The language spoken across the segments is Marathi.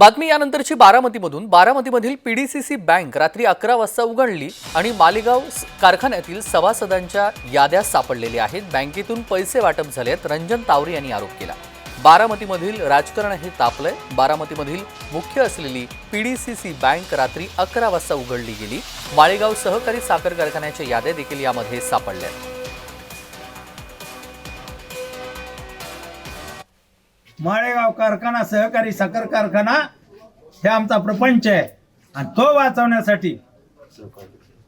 बातमी यानंतरची बारामतीमधून. बारामतीमधील पीडीसीसी बँक रात्री अकरा वाजता उघडली आणि मालेगाव कारखान्यातील सभासदांच्या याद्या सापडलेल्या आहेत. बँकेतून पैसे वाटप झाले आहेत रंजन तावरे यांनी आरोप केला. बारामतीमधील राजकारण हे तापलंय. बारामतीमधील मुख्य असलेली पीडीसीसी बँक रात्री अकरा वाजता उघडली गेली. माळेगाव सहकारी साखर कारखान्याच्या याद्या देखील यामध्ये सापडल्या माळेगाव कारखाना सहकारी साखर कारखाना हे आमचा प्रपंच आहे. आणि तो वाचवण्यासाठी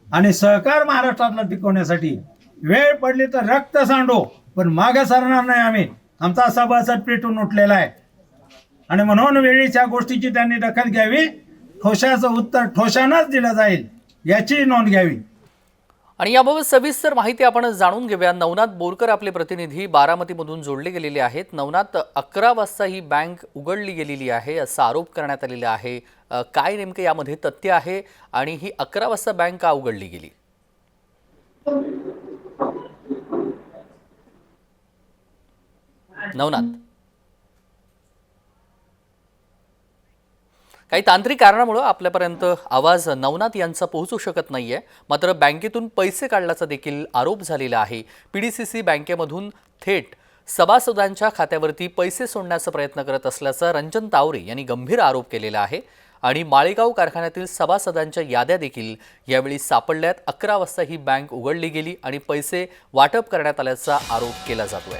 आणि सहकार महाराष्ट्रातला टिकवण्यासाठी वेळ पडली तर रक्त सांडू पण मागे सरणार नाही आम्ही. आमचा सभासद पेटून उठलेला आहे. आणि म्हणून वेळीच्या गोष्टीची त्यांनी दखल घ्यावी. ठोशाचं उत्तर ठोशानंच दिलं जाईल याची नोंद घ्यावी. आणि याबाबत सविस्तर माहिती आपण जाणून घेऊया. नवनाथ बोरकर आपले प्रतिनिधी बारामतीमधून जोडले गेलेले आहेत. नवनाथ अकरा वाजता ही बँक उघडली गेलेली आहे असा आरोप करण्यात आलेला आहे. काय नेमकं यामध्ये तथ्य आहे आणि ही अकरा वाजता बँक का उघडली गेली? नवनाथ. काही तांत्रिक कारणामुळं आपल्यापर्यंत आवाज नवनाथ यांचा पोहोचू शकत नाही आहे मात्र बँकेतून पैसे काढल्याचा देखील आरोप झालेला आहे. पी डी सी सी बँकेमधून थेट सभासदांच्या खात्यावरती पैसे सोडण्याचा प्रयत्न करत असल्याचा रंजन तावरे यांनी गंभीर आरोप केलेला आहे. आणि माळेगाव कारखान्यातील सभासदांच्या याद्या देखील यावेळी सापडल्यात. अकरा वाजता ही बँक उघडली गेली आणि पैसे वाटप करण्यात आल्याचा आरोप केला जातोय.